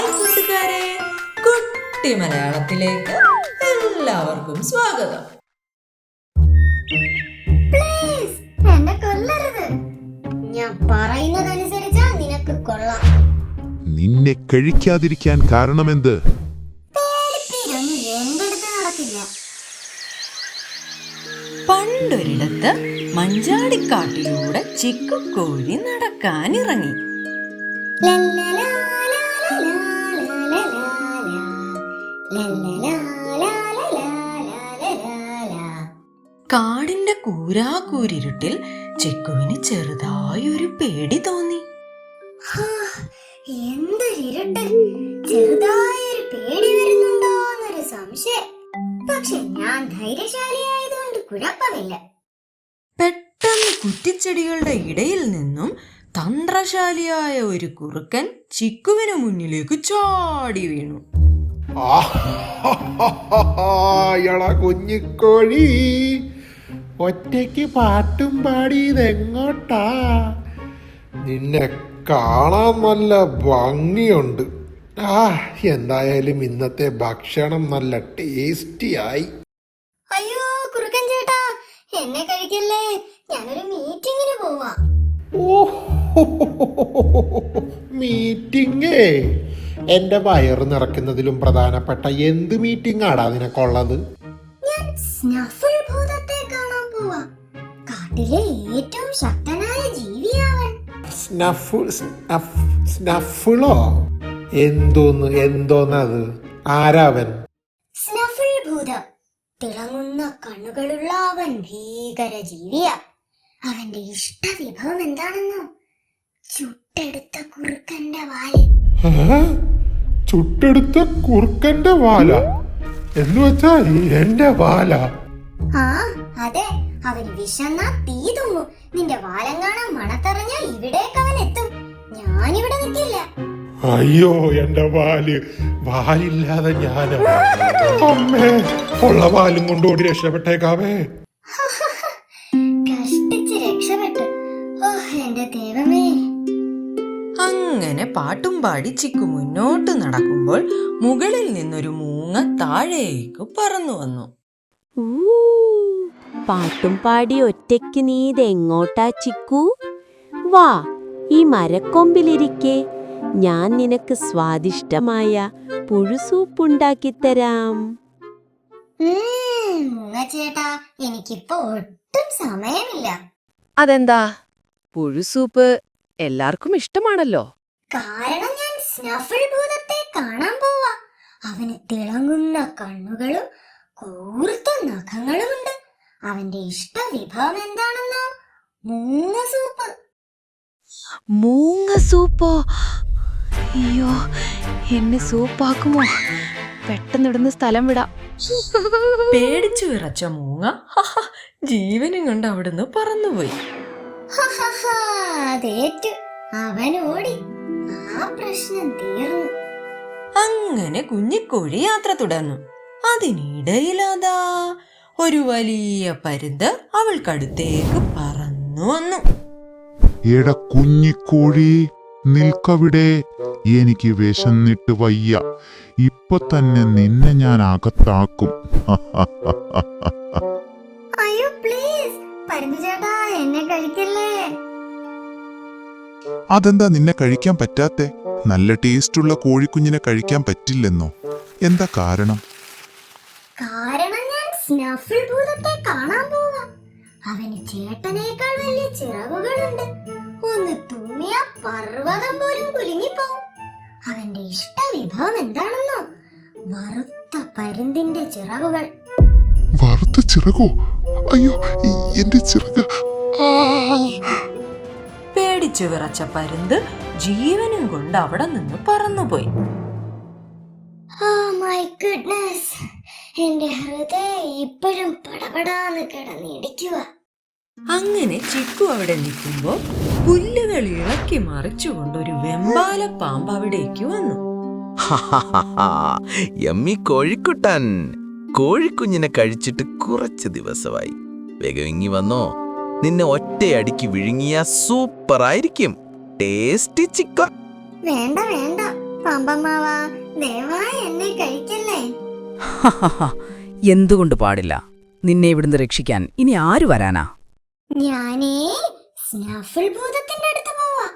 Hi കൂട്ടുകാരെ. കുട്ടി മലയാളത്തിലേക്ക് എല്ലാവർക്കും സ്വാഗതം. പ്ലീസ് എന്നെ കൊല്ലരുത്. ഞാൻ പറയുന്നതനുസരിച്ചാ നിനക്ക് കൊള്ളാം. നിന്നെ കഴിക്കാതിരിക്കാൻ കാരണമെന്ത്? പേടിപ്പീരൊന്നും എന്റെ അടുത്ത് നടക്കില്ല. പണ്ടൊരിടത്ത് മഞ്ചാടിക്കാട്ടിലൂടെ ചിക്കുക്കോഴി നടക്കാനിറങ്ങി. കാടിന്റെ കൂരാകൂരിരുട്ടിൽ ചെറുതായി ഒരു പേടി തോന്നി. ഹാ, എന്തൊരിരുട്ട്. ചെറുതായൊരു പേടി വരുന്നുണ്ടോന്നൊരു സംശയം. പക്ഷെ ഞാൻ ധൈര്യശാലിയായതുകൊണ്ട് കുഴപ്പമില്ല. പെട്ടെന്ന് കുറ്റിച്ചെടികളുടെ ഇടയിൽ നിന്നും തന്ത്രശാലിയായ ഒരു കുറുക്കൻ ചിക്കുവിന് മുന്നിലേക്ക് ചാടി വീണു. എടാ കുഞ്ഞിക്കോഴി ഒറ്റയ്ക്ക് പാട്ടും പാടി ഇതെങ്ങോട്ടാ നിന്നെ കാണാൻ നല്ല ഭംഗിയുണ്ട് ആ എന്തായാലും ഇന്നത്തെ ഭക്ഷണം നല്ല ടേസ്റ്റിയായി അയ്യോ കുറുക്കൻ ചേട്ടാ എന്നെ കഴിക്കല്ലേ ഞാനൊരു മീറ്റിങ്ങിന് പോവാ ഓ മീറ്റിംഗേ എന്റെ വയറ് നിറയ്ക്കുന്നതിലും പ്രധാനപ്പെട്ട എന്ത് മീറ്റിംഗ് ആടാ നിനക്കുള്ളത്? ഞാൻ സ്നഫിൾ ഭൂതത്തെ കാണാൻ പോവാ. കാട്ടിലെ ഏറ്റവും ശക്തനായ ജീവിയാവൻ സ്നഫ് സ്നഫ് എന്തോന്ന് എന്തോന്നത്? ആരാവൻ സ്നഫിൾ ഭൂതം. തിളങ്ങുന്ന കണ്ണുകളുള്ള അവൻ ഭീകര ജീവിയാ. അവന്റെ ഇഷ്ട വിഭവം എന്താണെന്നോ? ചുട്ടെടുത്ത കുറുക്കന്റെ വാൽ? ചുട്ടെടുത്ത കുറുക്കന്റെ വാല. എന്ന് വെച്ചാ എന്റെ വാല. ആ അതെ. അവൻ വിശന്നാ തീ തുമ്മും. നിന്റെ വാലം കാണാൻ മണത്തറിഞ്ഞ ഇവിടേക്ക് അവൻ എത്തും. ഞാനിവിടെ നിൽക്കില്ല അയ്യോ എന്റെ വാൽ. വാലില്ലാതെ ഞാൻ അമ്മേ ഉള്ള വാലും കൊണ്ട് ഓടി രക്ഷപ്പെട്ടേക്കാവേ പാട്ടും പാടി ചിക്കു മുന്നോട്ട് നടക്കുമ്പോൾ മുകളിൽ നിന്നൊരു മൂങ്ങ താഴേക്ക് പറന്നു വന്നു. ഊ, പാട്ടും പാടി ഒറ്റയ്ക്ക് നീ ഇതെങ്ങോട്ടാ ചിക്കു? വാ ഈ മരക്കൊമ്പിലിരിക്കെ. ഞാൻ നിനക്ക് സ്വാദിഷ്ടമായ പുഴുസൂപ്പുണ്ടാക്കിത്തരാം മുങ്ങച്ചേട്ടാ എനിക്കിപ്പോ ഒട്ടും സമയമില്ല. അതെന്താ? പുഴുസൂപ്പ് എല്ലാവർക്കും ഇഷ്ടമാണല്ലോ. കാരണം ഞാൻ സ്നഫിൾ ഭൂതത്തെ കാണാൻ പോവാ. അവന് തിളങ്ങുന്ന കണ്ണുകളും കൂർത്ത നഖങ്ങളും ഉണ്ട് അവന്റെ ഇഷ്ട വിഭവം എന്താണെന്നോ? മൂങ്ങ സൂപ്പ്. മൂങ്ങ സൂപ്പോ? അയ്യോ എന്നെ സൂപ്പാക്കുമോ? പെട്ടെന്ന് ഇവിടുന്ന് സ്ഥലം വിടാം. പേടിച്ചു വിറച്ച മൂങ്ങ. ഹഹ, ജീവനും കൊണ്ട് അവിടുന്ന് പറന്നുപോയി. ഹഹഹ, അതേറ്റു. അവൻ ഓടി ആ പ്രശ്നം തീർന്നു. അങ്ങനെ കുഞ്ഞിക്കോഴി യാത്ര തുടർന്നു. അതിനിടയിലതാ ഒരു വലിയ പരുന്ത് അവൾക്കടുത്തേക്ക് പറന്നു വന്നു. എട കുഞ്ഞിക്കോഴി നിൽക്കവിടെ. എനിക്ക് വിശന്നിട്ട് വയ്യ. ഇപ്പൊ തന്നെ നിന്നെ ഞാൻ അകത്താക്കും. അയ്യോ പ്ലീസ് പരുന്ത് ചേട്ടാ എന്നെ കഴിക്കല്ലേ? അതെന്താ നിന്നെ കഴിക്കാൻ പറ്റാത്തെ? നല്ല ടേസ്റ്റുള്ള കോഴിക്കുഞ്ഞിനെ കഴിക്കാൻ പറ്റില്ലെന്നോ? എന്താ കാരണം? കാരണം ഞാൻ സ്നഫിൾ ഭൂതത്തെ കാണാൻ പോവാ. അവന് ചേട്ടനേക്കാൾ വലിയ ചിറകുകളുണ്ട്. ഒന്ന് തുമ്മിയ പർവതം പോലും കുലുങ്ങിപ്പോവും. അവന്റെ ഇഷ്ട വിഭവം എന്താണെന്നോ? വറുത്ത പരുന്തിന്റെ ചിറകുകൾ. വറുത്ത ചിറകോ? അയ്യോ എന്റെ ചിറക്. ആ. പേടിച്ചു വിറച്ച പരുന്ത് ജീവനും കൊണ്ട് അവിടെ നിന്ന് പറന്നുപോയി. ഓ മൈ ഗുഡ്നസ് എന്റെ ഹൃദയം ഇപ്പോഴും പടപടാന്ന് കിടന്നിടിക്കുക അങ്ങനെ ചിക്കു അവിടെ നിൽക്കുമ്പോ പുല്ലുകൾ ഇളക്കി മറിച്ചുകൊണ്ട് ഒരു വെമ്പാല പാമ്പ് അവിടേക്ക് വന്നു. എമ്മി കോഴിക്കുട്ടൻ. കോഴിക്കുഞ്ഞിനെ കഴിച്ചിട്ട് കുറച്ച് ദിവസമായി. വേഗം ഇങ്ങി വന്നോ. നിന്നെ ഒറ്റയടിക്ക് വിഴുങ്ങിയ സൂപ്പർ ആയിരിക്കും ടേസ്റ്റി ചിക്കൻ. വേണ്ട വേണ്ട. പാമ്പമ്മാവ. ദയവായി എന്നെ കഴിക്കല്ലേ. എന്തുകൊണ്ട് പാടില്ല? നിന്നെ ഇവിടുന്ന് രക്ഷിക്കാൻ ഇനി ആര് വരാനാ? ഞാനേ സ്നാഫിൾ ഭൂതത്തിന്റെ അടുത്ത് പോവാ.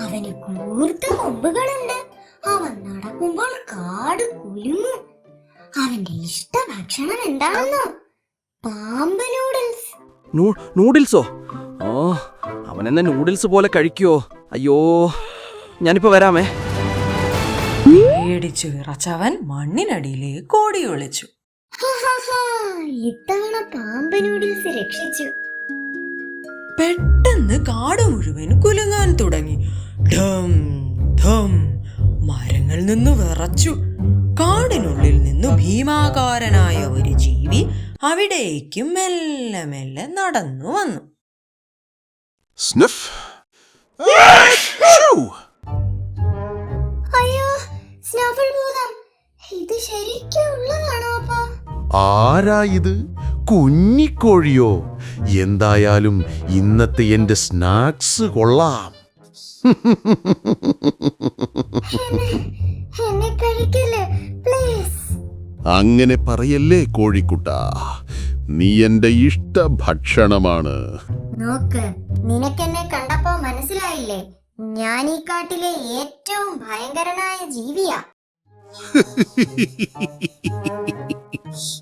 അവന് കൂർത്ത കൊമ്പുകളുണ്ട്. അവൻ നടക്കുമ്പോൾ കാട് കുലുങ്ങും. അവന്റെ ഇഷ്ട ഭക്ഷണം എന്താണെന്നോ? പാമ്പ് നൂഡിൽസ് നൂഡിൽസോ? ഓ അവനെന്നെ നൂഡിൽസ് പോലെ കഴിക്കുവോ അയ്യോ ഞാനിപ്പോ വരാമേ. പേടിച്ചു വിറച്ചവൻ മണ്ണിനടിയിലേക്ക് ഓടി ഒളിച്ചു. ഇത്തവണ പാമ്പ് നൂഡിൽസ് രക്ഷിച്ചു. പെട്ടെന്ന് കാട് മുഴുവൻ കുലുങ്ങാൻ തുടങ്ങി. ധം ധം മരങ്ങൾ നിന്ന് വിറച്ചു. കാടിനുള്ളിൽ നിന്ന് ഭീമാകാരനായ ഒരു ജീവി അവിടേക്ക് മെല്ലെ മെല്ലെ നടന്നു വന്നു. സ്നിഫ്. അയ്യോ സ്നഫിൾ ഭൂതം. ഇത് ശരിക്കും ഉള്ളതാണോ അപ്പോ? ആരാ ഇത്? കുഞ്ഞിക്കോഴിയോ? എന്തായാലും ഇന്നത്തെ എന്റെ സ്നാക്സ് കൊള്ളാം. എന്നെ കഴിക്കല്ലേ? അങ്ങനെ പറയല്ലേ കോഴിക്കുട്ട? നീ എന്റെ ഇഷ്ട ഭക്ഷണമാണ് നോക്ക് നിനക്കെന്നെ കണ്ടപ്പോ മനസ്സിലായില്ലേ? ഞാൻ ഈ കാട്ടിലെ ഏറ്റവും ഭയങ്കരനായ ജീവിയാ.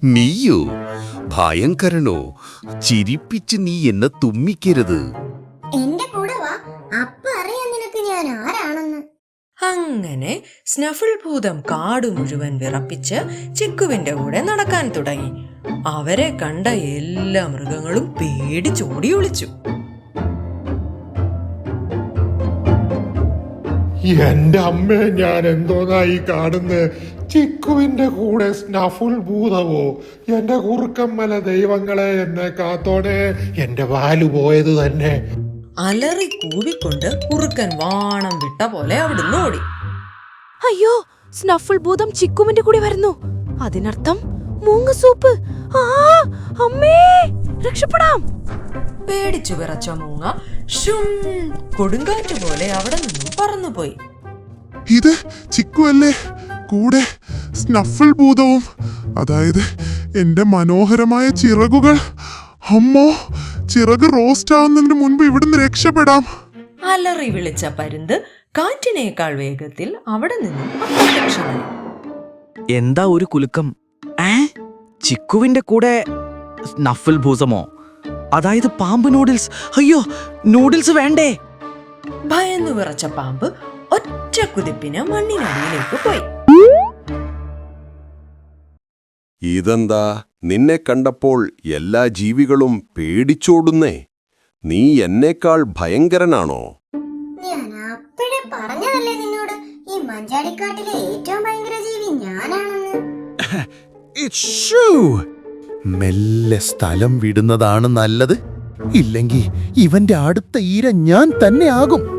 നീയോ? ഭയങ്കരനോ? ചിരിപ്പിച്ച് നീ എന്നെ തുമ്മിക്കരുത്. എന്റെ കൂടെ വാ അപ്പ അറിയാം നിനക്ക് ഞാൻ ആരാണെന്ന് അങ്ങനെ സ്നഫിൾ ഭൂതം കാട് മുഴുവൻ വിറപ്പിച്ച് ചിക്കുവിന്റെ കൂടെ നടക്കാൻ തുടങ്ങി. അവരെ കണ്ട എല്ലാ മൃഗങ്ങളും പേടിച്ചോടി ഒളിച്ചു. എന്റെ അമ്മയെ ഞാൻ എന്തോന്നായി കാണുന്നത് ചിക്കുവിന്റെ കൂടെ സ്നഫുൽ ഭൂതവോ എന്റെ കുറുക്കമ്മല ദൈവങ്ങളെ എന്നെ കാത്തോടെ എന്റെ വാൽ പോയത് തന്നെ. അലറി കൂവിക്കൊണ്ട് കുറുക്കൻ വാണം വിട്ട പോലെ അവിടുന്ന് ഓടി. അയ്യോ സ്നഫിൾ ഭൂതം ചിക്കുമിന്റെ കൂടെ വരുന്നു. അതിനർത്ഥം മൂങ്ങ സൂപ്പ്. ആ അമ്മേ രക്ഷപ്പെടാം. പേടിച്ചു വിറച്ച മൂങ്ങ ഷും കൊടുങ്കാറ്റ് പോലെ അവിടെ നിന്നും പറന്നുപോയി. ഇത് ചിക്കു അല്ലേ കൂടെ സ്നഫിൾ ഭൂതവും അതായത് എന്റെ മനോഹരമായ ചിറകുകൾ. അമ്മോ ചിറക് റോസ്റ്റ് ആവുന്നതിന് മുൻപ് ഇവിടുന്ന് രക്ഷപ്പെടാം. അലറി വിളിച്ച പരുന്ത് കാറ്റിനേക്കാൾ വേഗത്തിൽ അവിടെ നിന്നും അപ്രത്യക്ഷമായി എന്താ ഒരു കുലുക്കം? ഏ? ചിക്കുവിന്റെ കൂടെ നഫൽ ഭൂസമോ? അതായത് പാമ്പ് നൂഡിൽസ് അയ്യോ നൂഡിൽസ് വേണ്ടേ? ഭയന്നു വിറച്ച പാമ്പ് ഒറ്റ കുതിപ്പിന് മണ്ണിനടിയിലേക്ക് പോയി. ഇതെന്താ? നിന്നെ കണ്ടപ്പോൾ എല്ലാ ജീവികളും പേടിച്ചോടുന്നേ. നീ എന്നേക്കാൾ ഭയങ്കരനാണോ? ഞാൻ അപ്പോഴേ പറഞ്ഞതല്ലേ നിന്നോട്? ഈ മഞ്ചാടിക്കാട്ടിലെ ഏറ്റവും ഭയങ്കര ജീവി ഞാനാണെന്ന്. മെല്ലെ സ്ഥലം വിടുന്നതാണ് നല്ലത്. ഇല്ലെങ്കിൽ ഇവന്റെ അടുത്ത ഈര ഞാൻ തന്നെ ആകും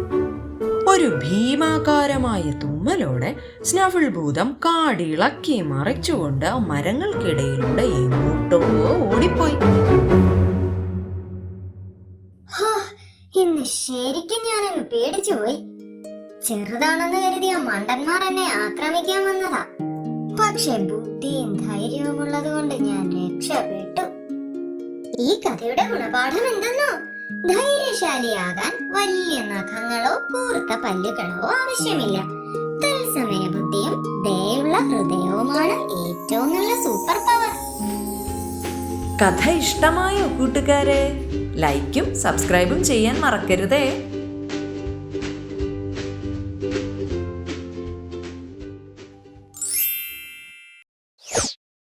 ഒരു ഭീമാകാരമായ തുമ്മലോടെ സ്നഫിൾ ഭൂതം കാടിളക്കി മറിച്ചുകൊണ്ട് ആ മരങ്ങൾക്കിടയിലൂടെ എങ്ങോട്ടോ ഓടിപ്പോയി. ഇന്ന് ശരിക്കും ഞാനങ്ങ് പേടിച്ചു പോയി. ചെറുതാണെന്ന് കരുതിയ മണ്ടന്മാർ എന്നെ ആക്രമിക്കാൻ വന്നതാ. പക്ഷെ ബുദ്ധിയും ധൈര്യവും ഉള്ളത് കൊണ്ട് ഞാൻ രക്ഷപ്പെട്ടു. ഈ കഥയുടെ ഗുണപാഠം എന്തെന്നോ? ധൈര്യശാലിയാകാൻ വലിയ നഖങ്ങളോ കൂർത്ത പല്ലുകളോ ആവശ്യമില്ല. തത്സമയ ബുദ്ധിയും ദയുള്ള ഹൃദയവുമാണ് ഏറ്റവും നല്ല സൂപ്പർ പവർ കഥ ഇഷ്ടമായോ കൂട്ടുകാരെ? ലൈക്കും സബ്സ്ക്രൈബും ചെയ്യാൻ മറക്കരുതേ.